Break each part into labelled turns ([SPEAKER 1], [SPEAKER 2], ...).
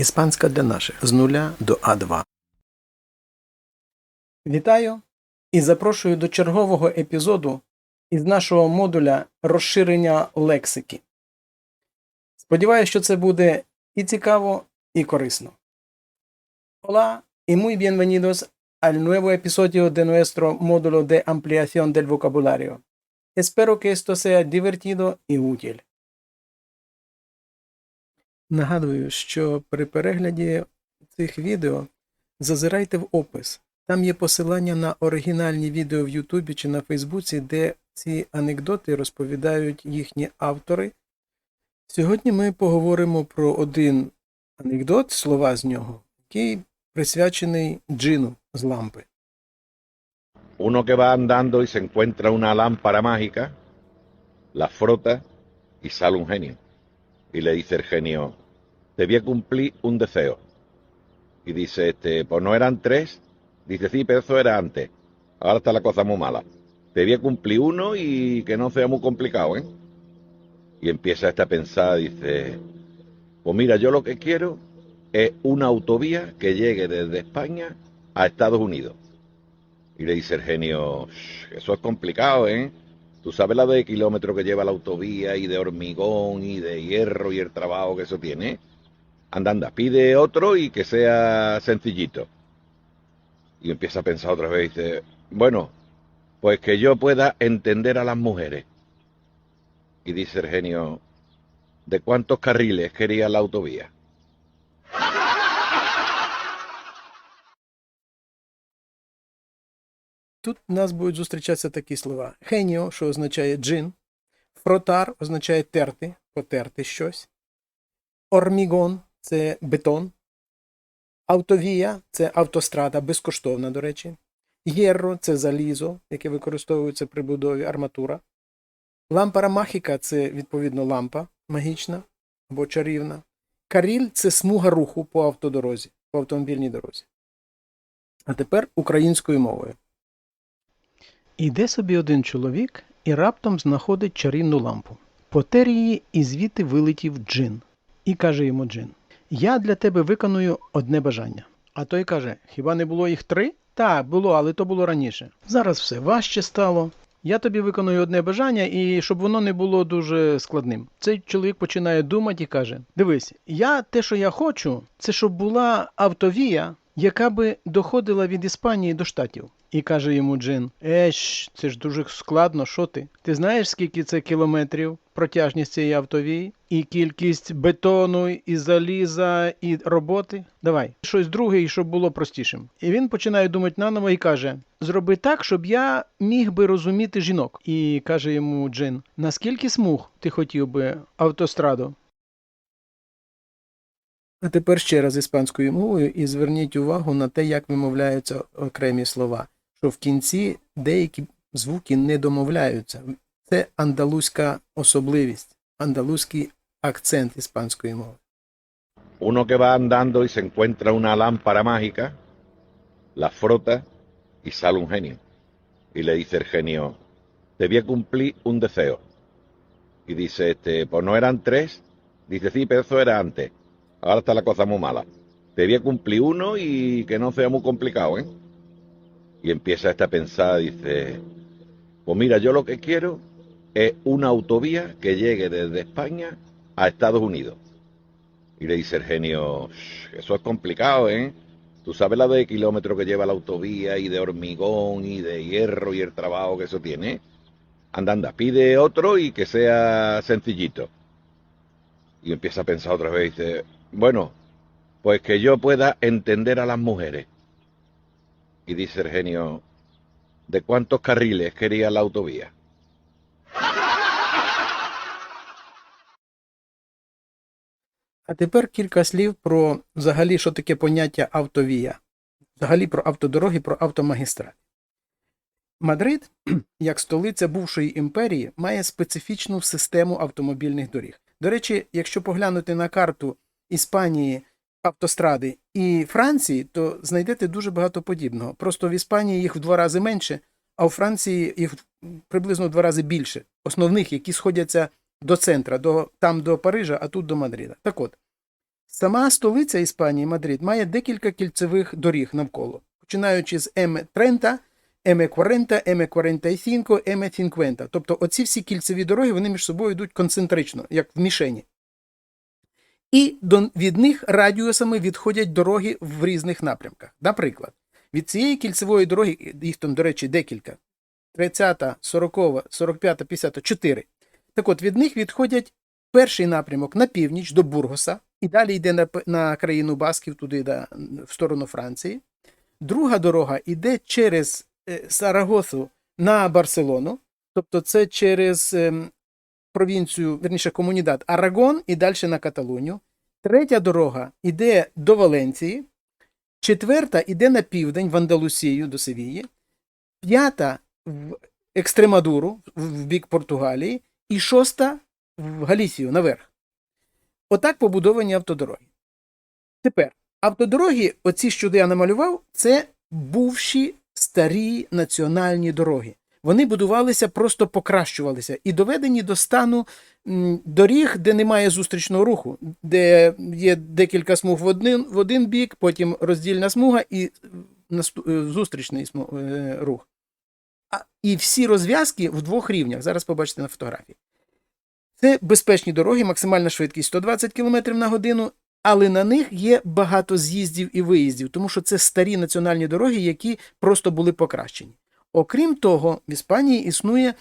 [SPEAKER 1] Іспанська для наших з нуля до А2. Вітаю і запрошую до чергового епізоду із нашого модуля розширення лексики. Сподіваюся, що це буде і цікаво, і корисно. Hola y muy bienvenidos al nuevo episodio de nuestro módulo de ampliación del vocabulario. Espero que esto sea divertido y útil. Нагадую, що при перегляді цих відео зазирайте в опис. Там є посилання на оригінальні відео в Ютубі чи на Фейсбуці, де ці анекдоти розповідають їхні автори. Сьогодні ми поговоримо про один анекдот, слова з нього, який присвячений джину з лампи.
[SPEAKER 2] Uno que va andando y se encuentra una lámpara mágica, la frota y sale un genio. Y le dice el genio, te voy a cumplir un deseo. Y dice este, pues no eran tres. Dice, sí, pero eso era antes. Ahora está la cosa muy mala. Te voy a cumplir uno y que no sea muy complicado, ¿eh? Y empieza este a pensar, dice, pues mira, yo lo que quiero es una autovía que llegue desde España a Estados Unidos. Y le dice el genio, "Shh, eso es complicado, ¿eh? Tú sabes la de kilómetros que lleva la autovía y de hormigón y de hierro y el trabajo que eso tiene. Anda, anda, pide otro y que sea sencillito. Y empieza a pensar otra vez y dice, bueno, pues que yo pueda entender a las mujeres. Y dice el genio, ¿de cuántos carriles quería la autovía?
[SPEAKER 1] Тут у нас будуть зустрічатися такі слова: геніо, що означає джин, фротар означає терти, потерти щось, ормігон це бетон, автовія це автострада, безкоштовна, до речі, єрро це залізо, яке використовується при будові арматура. Лампара махіка це відповідно лампа магічна або чарівна. Каріль це смуга руху по автодорозі, по автомобільній дорозі. А тепер українською мовою. Іде собі один чоловік і раптом знаходить чарівну лампу. Потер її і звідти вилетів джин. І каже йому джин: Я для тебе виконую одне бажання. А той каже: Хіба не було їх три? Так, було, але то було раніше. Зараз все важче стало. Я тобі виконую одне бажання, і щоб воно не було дуже складним. Цей чоловік починає думати і каже: Дивись, я те, що я хочу, це щоб була автовія, яка би доходила від Іспанії до Штатів. І каже йому Джин: Еш, це ж дуже складно, що ти? Ти знаєш, скільки це кілометрів протяжність цієї автовії? І кількість бетону, і заліза, і роботи? Давай, щось друге, і щоб було простішим. І він починає думати наново і каже: Зроби так, щоб я міг би розуміти жінок. І каже йому Джин: Наскільки смуг ти хотів би автостраду? А тепер ще раз іспанською мовою і зверніть увагу на те, як вимовляються окремі слова, що в кінці деякі звуки не домовляються. Це андалузька особливість, андалузький акцент іспанської мови.
[SPEAKER 2] Uno que va andando y se encuentra una lámpara mágica, la frota y sale un genio. Y le dice el genio, te voy a cumplir un deseo. Y dice este, pues no eran tres. Dice, sí, pero eso era antes. Ahora está la cosa muy mala. Te voy a cumplir uno y que no sea muy complicado, ¿eh? Y empieza este a pensar, dice, pues mira, yo lo que quiero es una autovía que llegue desde España a Estados Unidos. Y le dice el genio, "Shh, eso es complicado, ¿eh? Tú sabes la de kilómetros que lleva la autovía y de hormigón y de hierro y el trabajo que eso tiene. Anda, anda, pide otro y que sea sencillito. Y empieza a pensar otra vez dice, bueno, pues que yo pueda entender a las mujeres. Y dice el genio, ¿de cuántos carriles quería la autovía?
[SPEAKER 1] А тепер кілька слів про взагалі, що таке поняття автовія, взагалі про автодороги, про автомагістралі. Мадрид, як столиця бувшої імперії, має специфічну систему автомобільних доріг. До речі, якщо поглянути на карту Іспанії, автостради і Франції, то знайдете дуже багато подібного. Просто в Іспанії їх в два рази менше, а у Франції їх приблизно в два рази більше. Основних, які сходяться до центра, до, там до Парижа, а тут до Мадрида. Так от, Сама столиця Іспанії, Мадрид, має декілька кільцевих доріг навколо, починаючи з М30, М40, М45, М50. Тобто оці всі кільцеві дороги вони між собою йдуть концентрично, як в мішені. І до, від них радіусами відходять дороги в різних напрямках. Наприклад, від цієї кільцевої дороги, їх там, до речі, декілька: 30, 40, 45, 50, 4. Так от від них відходять перший напрямок на північ до Бургоса, і далі йде на, на країну Басків, туди да, в сторону Франції. Друга дорога йде через е, Сарагосу на Барселону, тобто це через ем, провінцію, верніше, комунідат Арагон і далі на Каталунію. Третя дорога йде до Валенції. Четверта йде на південь в Андалусію до Севії. П'ята в Екстремадуру в бік Португалії. І шоста в Галісію наверх. Отак побудовані автодороги. Тепер автодороги, оці, що я намалював, це бувші старі національні дороги. Вони будувалися, просто покращувалися і доведені до стану доріг, де немає зустрічного руху, де є декілька смуг в один, в один бік, потім роздільна смуга і насту- е, зустрічний е, рух. І всі розв'язки в двох рівнях. Зараз побачите на фотографії. Це безпечні дороги, максимальна швидкість 120 км на годину, але на них є багато з'їздів і виїздів, тому що це старі національні дороги, які просто були покращені. Окрім того, в Іспанії існує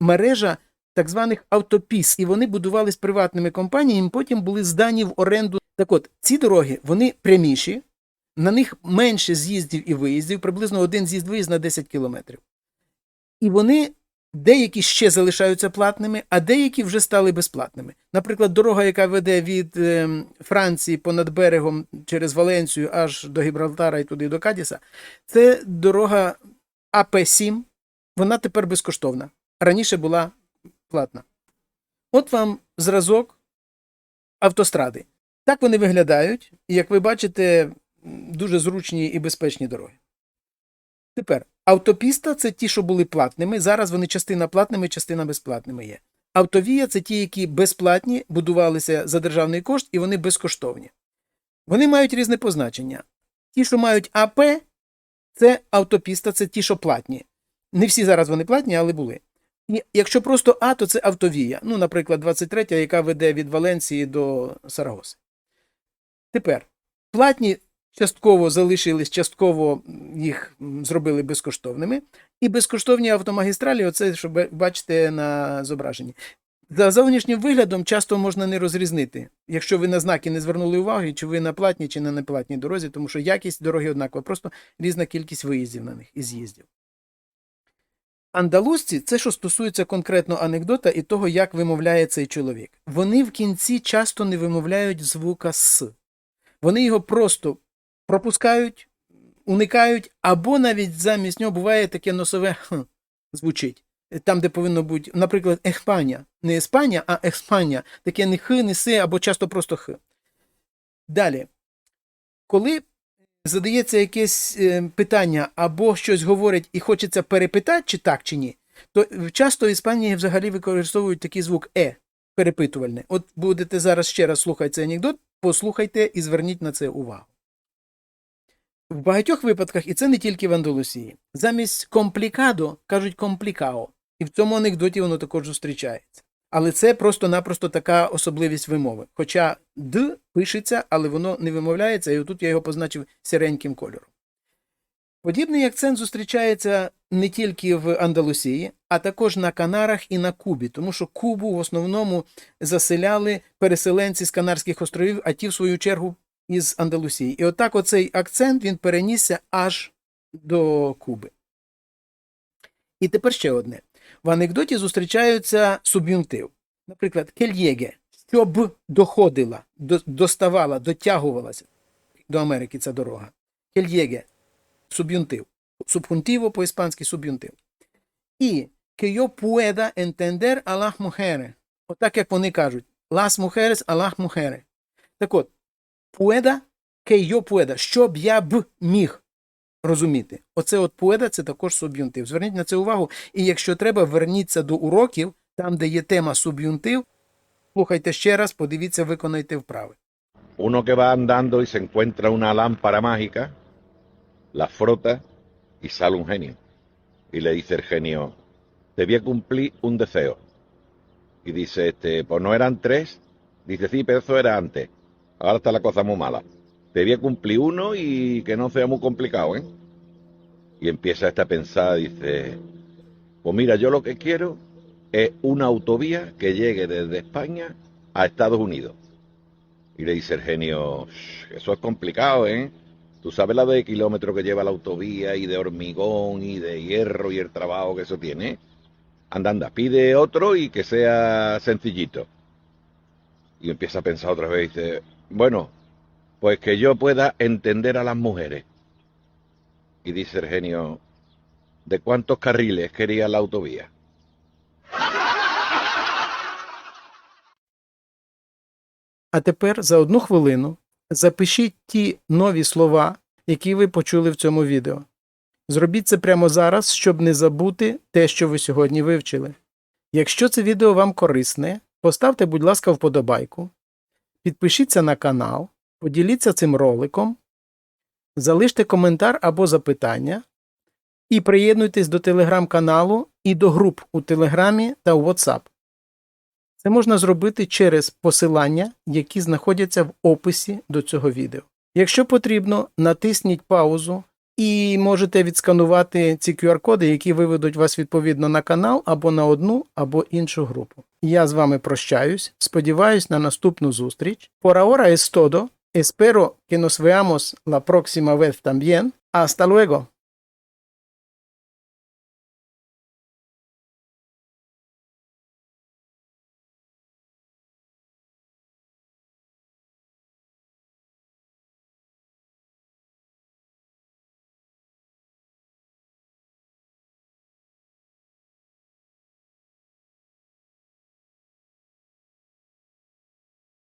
[SPEAKER 1] мережа так званих автопіс, і вони будувались приватними компаніями, потім були здані в оренду. Так от, ці дороги вони пряміші, на них менше з'їздів і виїздів, приблизно один з'їзд виїзд на 10 кілометрів. І вони деякі ще залишаються платними, а деякі вже стали безплатними. Наприклад, дорога, яка веде від ем, Франції понад берегом через Валенцію аж до Гібралтара і туди до Кадіса, це дорога АП-7. Вона тепер безкоштовна. Раніше була платна. От вам зразок автостради. Так вони виглядають, і як ви бачите, дуже зручні і безпечні дороги. Тепер автопіста це ті, що були платними. Зараз вони частина платними, частина безплатними є. Автовія це ті, які безплатні, будувалися за державний кошт, і вони безкоштовні. Вони мають різне позначення. Ті, що мають АП, це автопіста, це ті, що платні. Не всі зараз вони платні, але були. І якщо просто А, то це автовія. Ну, наприклад, 23, яка веде від Валенції до Сарагоси. Тепер платні частково залишились, частково їх зробили безкоштовними. І безкоштовні автомагістралі, оце, що бачите на зображенні. За зовнішнім виглядом часто можна не розрізнити, якщо ви на знаки не звернули уваги, чи ви на платній, чи на неплатній дорозі, тому що якість дороги однакова, просто різна кількість виїздів на них і з'їздів. Андалузці це що стосується конкретно анекдота і того, як вимовляє цей чоловік. Вони в кінці часто не вимовляють звука С. Вони його просто пропускають, уникають, або навіть замість нього буває таке носове х звучить. Там, де повинно бути, наприклад, ехпаня. Не еспаня, а ехпаня. Таке не х, не си, або часто просто х. Далі. Коли задається якесь е, питання або щось говорить і хочеться перепитати, чи так, чи ні, то часто в Іспанії взагалі використовують такий звук е перепитувальне. От будете зараз ще раз слухати цей анекдот, послухайте і зверніть на це увагу. В багатьох випадках, і це не тільки в Андалусії, замість комплікадо кажуть комплікао. І в цьому анекдоті воно також зустрічається. Але це просто-напросто така особливість вимови. Хоча Д пишеться, але воно не вимовляється, і отут я його позначив сіреньким кольором. Подібний акцент зустрічається не тільки в Андалусії, а також на Канарах і на Кубі, тому що Кубу в основному заселяли переселенці з Канарських островів, а ті, в свою чергу, із Андалусії. І отак оцей акцент він перенісся аж до Куби. І тепер ще одне. В анекдоті зустрічаються суб'юнктив. Наприклад, кельєге, щоб доходила, до- доставала, дотягувалася до Америки ця дорога. Кельєге, суб'юнктив. Субхунтиво по-іспанськи суб'юнктив. І yo pueda entender a las. Отак, як вони кажуть. Las mujeres a mujeres. Так от, pueda, que yo pueda, щоб я б міг розуміти. Оце от pueda – це також суб'юнктив. Зверніть на це увагу. І якщо треба, верніться до уроків, там, де є тема суб'юнктив, слухайте ще раз, подивіться, виконайте вправи.
[SPEAKER 2] Uno que va andando y se encuentra una lámpara mágica, la frota y sale un genio. Y le dice el genio, te voy a cumplir un deseo. Y dice este, pues no eran tres. Dice, sí, pero eso era antes. Ahora está la cosa muy mala. Te voy a cumplir uno y que no sea muy complicado, ¿eh? Y empieza este a pensar, dice, pues mira, yo lo que quiero es una autovía que llegue desde España a Estados Unidos. Y le dice el genio, "Shh, eso es complicado, ¿eh? Tú sabes la de kilómetros que lleva la autovía y de hormigón y de hierro y el trabajo que eso tiene. Anda, anda, pide otro y que sea sencillito. Y empieza a pensar otra vez y dice, bueno, pues que yo pueda entender a las mujeres. Y dice el genio, ¿de cuántos carriles quería la autovía?
[SPEAKER 1] А тепер за одну хвилину запишіть ті нові слова, які ви почули в цьому відео. Зробіть це прямо зараз, щоб не забути те, що ви сьогодні вивчили. Якщо це відео вам корисне, поставте, будь ласка, вподобайку, підпишіться на канал, поділіться цим роликом, залиште коментар або запитання і приєднуйтесь до телеграм-каналу і до груп у Телеграмі та у WhatsApp. Це можна зробити через посилання, які знаходяться в описі до цього відео. Якщо потрібно, натисніть паузу і можете відсканувати ці QR-коди, які виведуть вас відповідно на канал або на одну або іншу групу. Я з вами прощаюсь, сподіваюсь на наступну зустріч. Por ahora es todo. Espero que nos veamos la próxima vez también. Luego.